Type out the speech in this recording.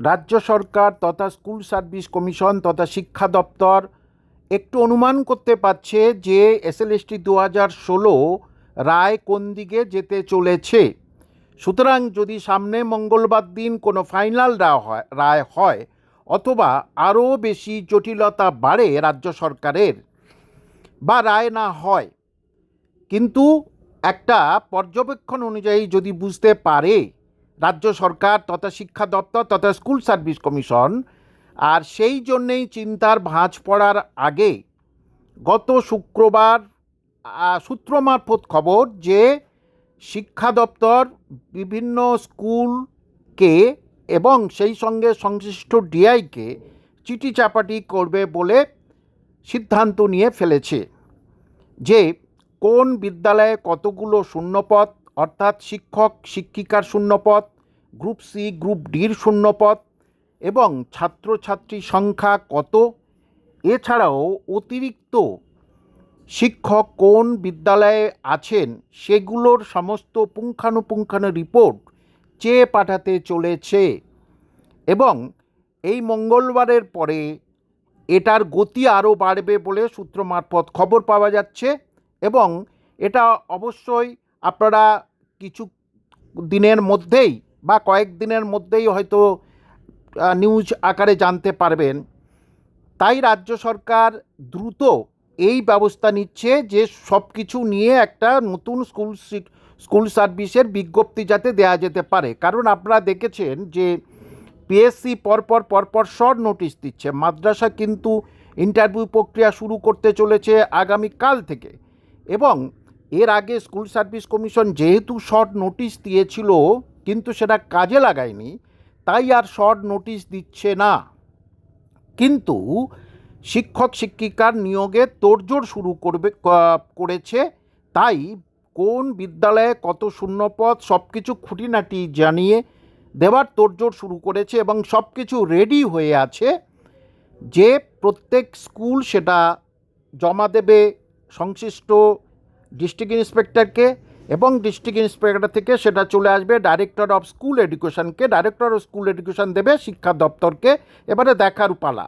রাজ্য সরকার তথা school service commission তথা শিক্ষা দপ্তর একটু অনুমান করতে পারছে যে এসএলএসটি দু হাজার ষোলো রায় কোন দিকে যেতে চলেছে। সুতরাং যদি সামনে মঙ্গলবার দিন কোনো ফাইনাল রায় হয় রায় হয়, অথবা আরও বেশি জটিলতা বাড়ে রাজ্য সরকারের, বা রায় না হয়। কিন্তু একটা পর্যবেক্ষণ অনুযায়ী যদি বুঝতে পারে রাজ্য সরকার তথা শিক্ষা দপ্তর তথা স্কুল সার্ভিস কমিশন আর সেই জন্যেই চিন্তার ভাঁজ পড়ার আগে গত শুক্রবার সূত্র মারফত খবর যে শিক্ষা দপ্তর বিভিন্ন স্কুলকে এবং সেই সঙ্গে সংশ্লিষ্ট ডিআইকে চিঠি চাপাটি করবে বলে সিদ্ধান্ত নিয়ে ফেলেছে যে কোন বিদ্যালয়ে কতগুলো শূন্যপদ অর্থাৎ শিক্ষক শিক্ষিকার শূন্যপদ, গ্রুপ সি গ্রুপ ডির শূন্যপদ, এবং ছাত্রছাত্রী সংখ্যা কত? এছাড়াও অতিরিক্ত শিক্ষক কোন বিদ্যালয়ে আছেন, সেগুলোর সমস্ত পুঙ্খানুপুঙ্খানু রিপোর্ট চেয়ে পাঠাতে চলেছে। এবং এই মঙ্গলবারের পরে এটার গতি আরও বাড়বে বলে সূত্র মারফত খবর পাওয়া যাচ্ছে, এবং এটা অবশ্যই আপনারা দিনের মধ্যেই বা কয়েক দিনের মধ্যেই হয়তো নিউজ আকারে জানতে পারবেন। তাই রাজ্য সরকার দ্রুত এই ব্যবস্থা নিচ্ছে যে সব কিছু নিয়ে একটা নতুন স্কুল স্কুল সার্ভিসের বিজ্ঞপ্তি যাতে দেয়া যেতে পারে। কারণ আপনারা দেখেছেন যে পিএসসি পরপর পরপর শর্ট নোটিশ দিচ্ছে। মাদ্রাসা কিন্তু ইন্টারভিউ প্রক্রিয়া শুরু করতে চলেছে আগামীকাল থেকে। এবং এর আগে স্কুল সার্ভিস কমিশন যেহেতু শর্ট নোটিশ দিয়েছিল, কিন্তু সেটা কাজে লাগায়নি, তাই আর শর্ট নোটিশ দিচ্ছে না। কিন্তু শিক্ষক শিক্ষিকার নিয়োগে তোড়জোড় শুরু করবে করেছে, তাই কোন বিদ্যালয়ে কত শূন্যপদ সব কিছু খুঁটিনাটি জানিয়ে দেওয়ার তোড়জোড় শুরু করেছে এবং সব কিছু রেডি হয়ে আছে, যে প্রত্যেক স্কুল সেটা জমা দেবে, সংশ্লিষ্ট ডিস্ট্রিক্ট ইন্সপেক্টরকে এবং ডিস্ট্রিক্ট ইন্সপেক্টর থেকে সেটা চলে আসবে ডাইরেক্টর অফ স্কুল এডুকেশনকে ডাইরেক্টর অফ স্কুল এডুকেশন দেবে শিক্ষা দপ্তরকে। এবারে দেখার পালা